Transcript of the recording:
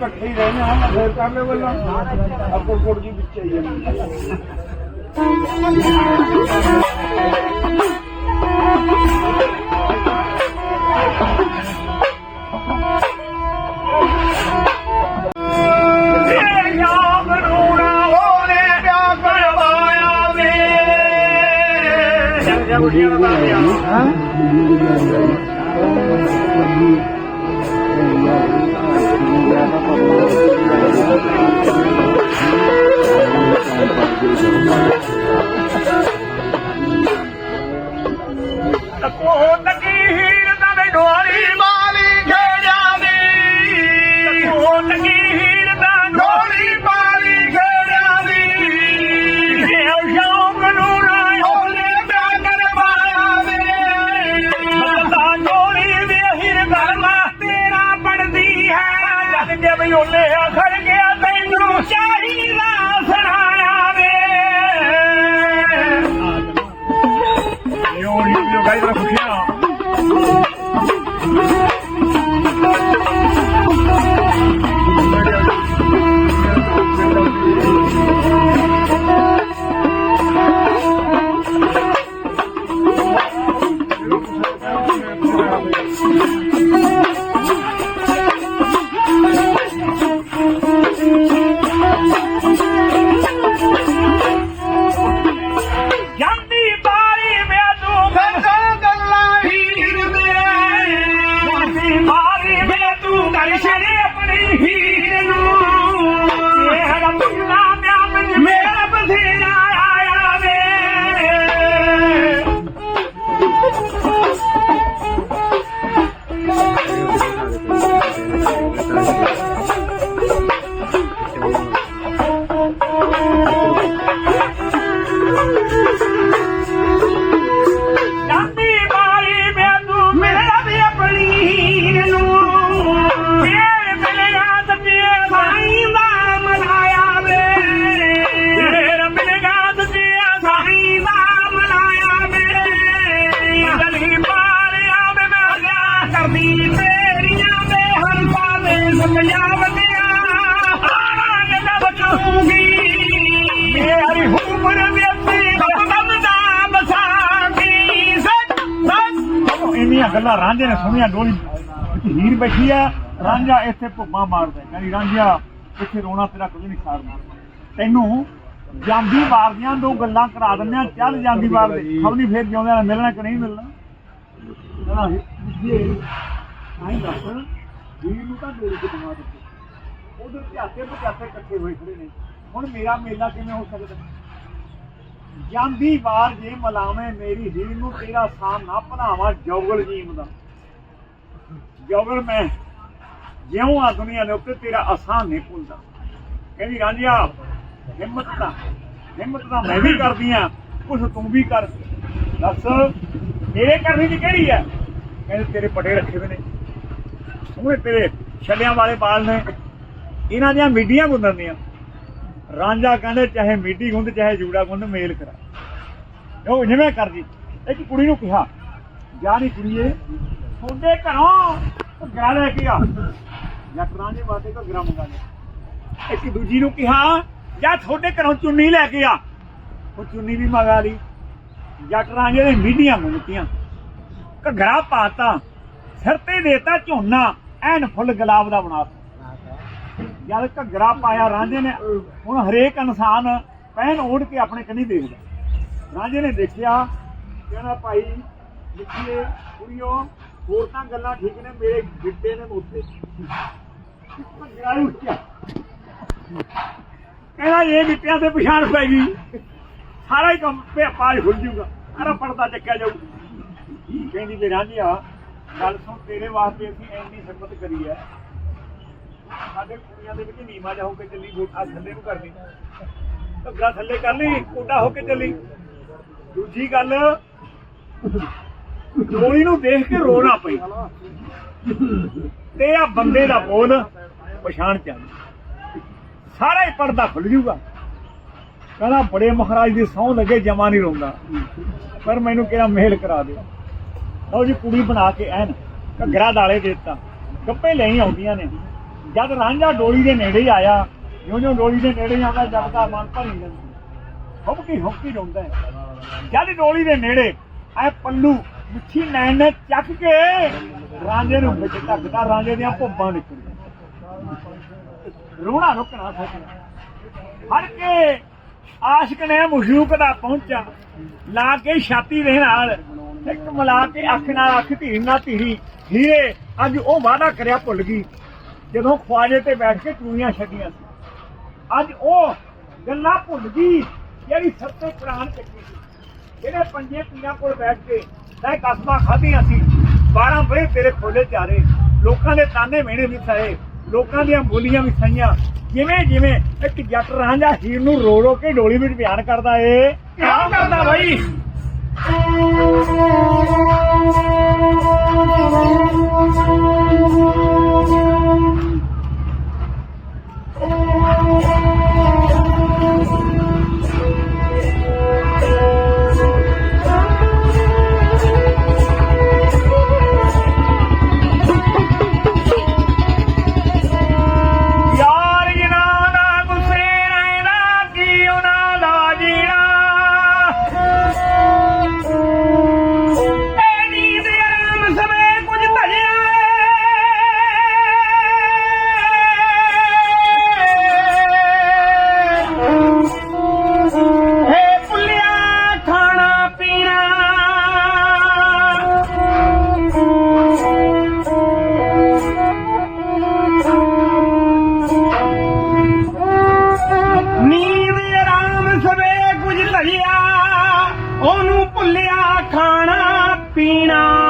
ਇਕੱਠੇ ਹੀ ਰਹਿਣਾ ਹੈ ਫੇਰ ਕਰ ਲੈ ਵੱਲੋਂ ਆਪੋ ਕੋੜ ਜੀ ਵਿੱਚ ਆਈ ਜਾਂਦੀ ਉਹ ਤੂੰ ਗੱਲਾਂ ਰਾਂਝੇ ਨੇ ਸੁਣੀਆਂ ਡੋਲੀ। ਹੀਰ ਬੈਠੀ ਆ, ਰਾਂਝਾ ਇੱਥੇ ਭੁੱਮਾ ਮਾਰਦਾ ਕਹਿੰਦੀ ਰਾਂਝਾ ਇੱਥੇ ਰੋਣਾ ਤੇਰਾ ਕੁਝ ਨਹੀਂ ਸਾਰਨਾ ਤੈਨੂੰ ਜਾਂਦੀ ਵਾਰ ਦੀਆਂ ਦੋ ਗੱਲਾਂ ਕਰਾ ਦਿੰਦੇ ਆ ਚੱਲ ਜਾਂਦੀ ਵਾਰ ਦੇ। ਖਬ ਨਹੀਂ ਫੇਰ ਜਿਉਂਦਿਆਂ ਨਾਲ ਮਿਲਣਾ ਕਿ ਨਹੀਂ ਮਿਲਣਾ? ਕਹਿੰਦਾ, ਇਹ ਦੱਸ ਵੀਰ ਨੂੰ ਤਾਂ ਡੋਲੀ ਤੇ ਬਣਾ ਦਿੱਤੀ ਉਧਰ ਝਾਤੇ ਪਚਾਤੇ ਇਕੱਠੇ ਹੋਏ ਖੜੇ ਨੇ। ਹੁਣ ਮੇਰਾ ਮੇਲਾ ਕਿਵੇਂ ਹੋ ਸਕਦਾ? ਜਾਂਦੀ ਵਾਰ ਜੇ ਮਲਾਵੇਂ ਮੇਰੀ ਹੀਰ ਨੂੰ, ਤੇਰਾ ਸਾਹ ਨਾ ਭਨਾਵਾ ਜੋਗਲ ਜੀਮ ਦਾ। ਜੋਗਲ ਮੈਂ ਜਿਉਂ ਆ ਦੁਨੀਆ ਦੇ ਉੱਤੇ, ਤੇਰਾ ਆਸਾਨ ਨਹੀਂ ਭੁੱਲਦਾ। ਕਹਿੰਦੀ ਰਾਂਝਿਆ ਹਿੰਮਤ ਤਾਂ ਹਿੰਮਤ ਤਾਂ ਮੈਂ ਵੀ ਕਰਦੀ ਆ, ਕੁਛ ਤੂੰ ਵੀ ਕਰ। ਦੱਸ ਮੇਰੇ ਕਰਨੀ ਦੀ ਕਿਹੜੀ ਹੈ ਕਹਿੰਦੇ, ਤੇਰੇ ਪਟੇ ਰੱਖੇ ਹੋਏ ਨੇ। ਸੋਹਣੇ ਤੇਰੇ ਛੱਲਿਆਂ ਵਾਲੇ ਬਾਲ ਨੇ, ਇਹਨਾਂ ਦੀਆਂ ਮੀਡੀਆਂ ਗੁੰਦਣਦੀਆਂ ਰਾਂਝਾ ਕਹਿੰਦੇ ਚਾਹੇ ਮੀਡੀ ਗੁੰਦ, ਚਾਹੇ ਜੂੜਾ ਗੁੰਦ ਮੇਲ ਕਰਾ। ਉਹ ਜਿਵੇਂ ਕਰਦੀ। ਇੱਕ ਕੁੜੀ ਨੂੰ ਕਿਹਾ ਜਾ ਨੀ ਕੁੜੀਏ, ਤੁਹਾਡੇ ਘਰੋਂ ਘੱਗਰਾ ਲੈ ਕੇ ਆ। ਜੱਟ ਰਾਂਝੇ ਵਾਸਤੇ ਘੱਗਰਾ ਮੰਗਾ ਲਿਆ। ਇੱਕ ਦੂਜੀ ਨੂੰ ਕਿਹਾ ਜਾਂ ਤੁਹਾਡੇ ਘਰੋਂ ਚੁੰਨੀ ਲੈ ਕੇ ਆ। ਉਹ ਚੁੰਨੀ ਵੀ ਮੰਗਾ ਲਈ। ਜੱਟ ਰਾਂਝੇ ਨੇ ਮੀਡੀਆਂ ਮੰਗਤੀਆਂ। ਘੱਗਰਾ ਪਾਤਾ, ਸਿਰ ਤੇ ਦੇਤਾ ਝੋਨਾ, ਐਨ ਫੁੱਲ ਗੁਲਾਬ ਦਾ ਬਣਾਤਾ ਜਦ ਘੱਗਰਾ ਪਾਇਆ ਰਾਂਝੇ ਨੇ, ਹੁਣ ਹਰੇਕ ਇਨਸਾਨ ਪਹਿਨ ਓੜ ਕੇ ਆਪਣੇ ਕੰਨੀ ਦੇਖਦਾ। ਰਾਂਝੇ ਨੇ ਦੇਖਿਆ, ਕਹਿੰਦਾ ਭਾਈ, ਲਿਖੀਏ, ਕੁੜੀਓ, ਹੋਰ ਤਾਂ ਗੱਲਾਂ ਠੀਕ ਨੇ, ਮੇਰੇ ਗਿੱਟੇ ਨੇ ਮੋਟੇ। ਘੱਗਰਾ ਹੀ ਉੱਚਾ। ਕਹਿੰਦਾ, ਇਹ ਗਿੱਟਿਆਂ ਤੇ ਪਛਾਣ ਪੈ ਗਈ। ਸਾਰਾ ਹੀ ਕੰਮ ਪੇ ਪਾਜ ਖੁੱਲ ਜੂਗਾ ਸਾਰਾ ਪਰਦਾ ਚੱਕਿਆ ਜਾਊ। ਕਹਿੰਦੀ ਵੀ ਰਾਂਝਿਆ, ਗੱਲ ਸੁਣ, ਤੇਰੇ ਵਾਸਤੇ ਅਸੀਂ ਇੰਨੀ ਹਿੰਮਤ ਕਰੀ ਹੈ। ਸਾਡੇ ਕੁੜੀਆਂ ਦੇ ਵਿੱਚ ਨੀਮਾ ਜਾ ਹੋ ਕੇ ਚੱਲੀ ਗੋਠਾ ਥੱਲੇ ਨੂੰ ਕਰਨੀ। ਘੱਗਰਾ ਥੱਲੇ ਕਰ ਲਈ ਕੋਡਾ ਹੋ ਕੇ ਚੱਲੀ। ਦੂਜੀ ਗੱਲ ਡੋਲੀ ਨੂੰ ਦੇਖ ਕੇ ਰੋਣਾ ਪਈ। ਤੇ ਆ ਬੰਦੇ ਦਾ ਬੋਲ ਪਛਾਣ ਚ ਆ ਸਾਰਾ ਹੀ ਪਰਦਾ ਖੁੱਲ ਜੂਗਾ ਕਹਿੰਦਾ, ਬੜੇ ਮਹਾਰਾਜ ਦੀ ਸਹੁੰ ਲੱਗੇ, ਜਮਾ ਨਹੀਂ ਰੋਂਦਾ। ਪਰ ਮੈਨੂੰ ਕਿਹਾ ਮਹਿਲ ਕਰਾ ਦਿਓ। ਲਓ ਜੀ, ਕੁੜੀ ਬਣਾ ਕੇ ਐਨ ਘੱਗਰਾ ਦਾਲੇ ਦੇ ਦਿੱਤਾ। ਗੱਪੇ ਲਈ ਆਉਂਦੀਆਂ ਨੇ। ਜਦ ਰਾਂਝਾ ਡੋਲੀ ਦੇ ਨੇੜੇ ਆਇਆ, ਜਿਉਂ-ਜਿਉਂ ਡੋਲੀ ਦੇ ਨੇੜੇ ਆਉਂਦਾ, ਜਦ ਮਨ ਭਰੀ ਜਾਂਦਾ। ਹੁਬਕੀ ਹੁਬਕੀ ਰੋਂਦਾ ਜਦ ਡੋਲੀ ਦੇ ਨੇੜੇ, ਐ ਪੱਲੂ ਮਿੱਠੀ ਨੈਣ ਨੇ ਚੱਕ ਕੇ ਰਾਂਝੇ ਨੂੰ ਵਿੱਚ ਧੱਕਦਾ ਰਾਂਝੇ ਦੀਆਂ ਭੁੱਬਾਂ ਨਿਕਲੀਆਂ ਰੋਣਾ ਰੁਕਣਾ ਸੋਚਣਾ। ਹਰ ਕੇ ਆਸ਼ਕ ਨੇ ਮਸ਼ੂਕ ਦਾ ਪਹੁੰਚਾ, ਲਾ ਕੇ ਛਾਤੀ ਦੇ ਨਾਲ, ਇੱਕ ਮਿਲਾ ਕੇ ਅੱਖ ਨਾਲ, ਅੱਖ ਧੀਰੀ ਨਾਲ ਧੀਰੀ ਹੀਰੇ ਅੱਜ ਉਹ ਵਾਅਦਾ ਕਰਿਆ ਭੁੱਲ ਗਈ। ਜਦੋਂ ਖਵਾਜੇ ਤੇ ਬੈਠ ਕੇ ਚੂੜੀਆਂ ਛੱਡੀਆਂ ਸੀ। ਅੱਜ ਉਹ ਗੱਲਾਂ ਭੁੱਲ ਗਈ ਜਿਹੜੀ ਸੱਤੇ ਪੁਰਾਣ ਚੱਕੀ ਸੀ। ਜਿਹੜੇ ਪੰਜੇ ਪੀਰਾਂ ਕੋਲ ਬੈਠ ਕੇ ਤੈ ਕਸਮਾਂ ਖਾਧੀਆਂ ਸੀ 12 ਬਰੇ ਤੇਰੇ ਖੋਲੇ ਚਾਰੇ ਲੋਕਾਂ ਦੇ ਤਾਨੇ ਮਿਹਣੇ ਵੀ ਸਹੇ, ਲੋਕਾਂ ਦੀਆਂ ਬੋਲੀਆਂ ਵੀ ਸਹੀਆਂ। ਜਿਵੇਂ ਜਿਵੇਂ ਇੱਕ ਜੱਟ ਰਾਂਝਾ ਹੀਰ ਨੂੰ ਰੋ ਰੋ ਕੇ ਡੋਲੀ ਵਿੱਚ ਬਿਆਨ ਕਰਦਾ ਏ। ਕਿਆ ਕਰਦਾ ਬਾਈ। Pina.